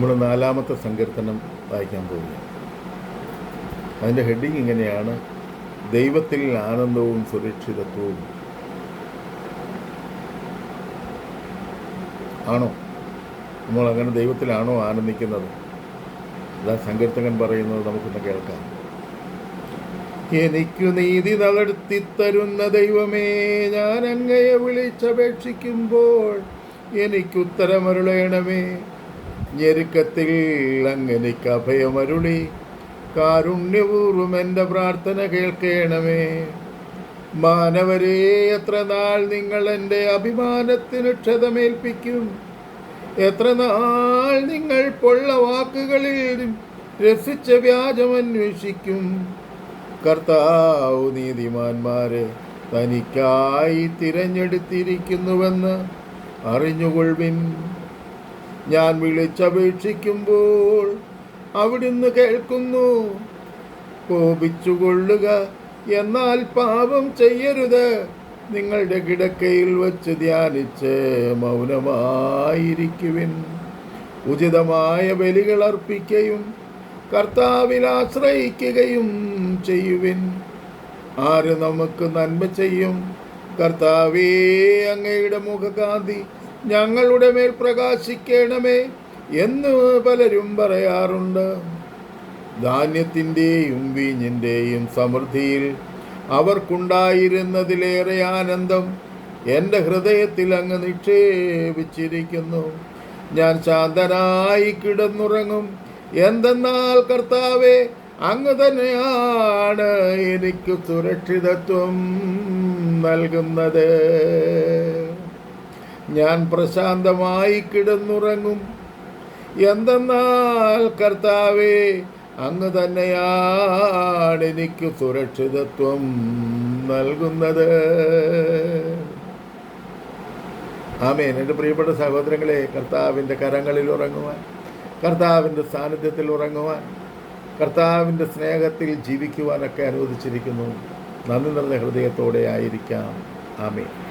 നമ്മൾ നാലാമത്തെ സങ്കീർത്തനം വായിക്കാൻ പോവുകയാണ്. അതിന്റെ ഹെഡിങ് ഇങ്ങനെയാണ്. ദൈവത്തിൽ ആനന്ദവും സുരക്ഷിതത്വവും. ആണോ? നമ്മൾ അങ്ങനെ ദൈവത്തിലാണോ ആനന്ദിക്കുന്നത്? അതാ സങ്കീർത്തകൻ പറയുന്നത് നമുക്കൊന്ന് കേൾക്കാം. എനിക്കു നീതി നടത്തി തരുന്ന ദൈവമേ ഞാൻ അങ്ങയെ വിളിച്ചപേക്ഷിക്കുമ്പോൾ എനിക്കുത്തരമരുളയണമേ ഞെരുക്കത്തിൽ അങ്ങനിക്ക് അഭയമരുളി കാരുണ്യപൂർവം എന്റെ പ്രാർത്ഥന കേൾക്കണമേ. മാനവരെ എത്ര നാൾ നിങ്ങൾ എന്റെ അഭിമാനത്തിന് ക്ഷതമേൽപ്പിക്കും? എത്ര നാൾ നിങ്ങൾ പൊള്ള വാക്കുകളിൽ രസിച്ച വ്യാജമന്വേഷിക്കും കർത്താവ് നീതിമാന്മാരെ തനിക്കായി തിരഞ്ഞെടുത്തിരിക്കുന്നുവെന്ന് അറിഞ്ഞുകൊള്ളുവിൻ. ഞാൻ വിളിച്ചപേക്ഷിക്കുമ്പോൾ അവിടുന്ന് കേൾക്കുന്നു. കോപിച്ചുകൊള്ളുക എന്നാൽ പാപം ചെയ്യരുത്. നിങ്ങളുടെ കിടക്കയിൽ വച്ച് ധ്യാനിച്ച് മൗനമായിരിക്കുവിൻ. ഉചിതമായ ബലികൾ അർപ്പിക്കുകയും കർത്താവിൽ ആശ്രയിക്കുകയും ചെയ്യുവിൻ. ആര് നമുക്ക് നന്മ ചെയ്യും? കർത്താവേ അങ്ങയുടെ മുഖകാന്തി ഞങ്ങളുടെ മേൽ പ്രകാശിക്കണമേ എന്ന് പലരും പറയാറുണ്ട്. ധാന്യത്തിന്റെയും വീഞ്ഞിന്റെയും സമൃദ്ധിയിൽ അവർക്കുണ്ടായിരുന്നതിലേറെ ആനന്ദം എന്റെ ഹൃദയത്തിൽ അങ്ങ് നിക്ഷേപിച്ചിരിക്കുന്നു. ഞാൻ ശാന്തനായി കിടന്നുറങ്ങും. എന്തെന്നാൽ കർത്താവെ അങ്ങ് തന്നെയാണ് എനിക്ക് സുരക്ഷിതത്വം നൽകുന്നത്. ഞാൻ പ്രശാന്തമായി കിടന്നുറങ്ങും. എന്തെന്നാൽ കർത്താവേ അങ്ങ് തന്നെയാണ് എനിക്ക് സുരക്ഷിതത്വം നൽകുന്നത്. ആമേൻ. എന്റെ പ്രിയപ്പെട്ട സഹോദരങ്ങളെ കർത്താവിന്റെ കരങ്ങളിൽ ഉറങ്ങുവാൻ കർത്താവിന്റെ സാന്നിധ്യത്തിൽ ഉറങ്ങുവാൻ കർത്താവിന്റെ സ്നേഹത്തിൽ ജീവിക്കുവാനൊക്കെ അനുവദിച്ചിരിക്കുന്നു. നന്ദി നിറഞ്ഞ ഹൃദയത്തോടെ ആയിരിക്കാം. ആമേൻ.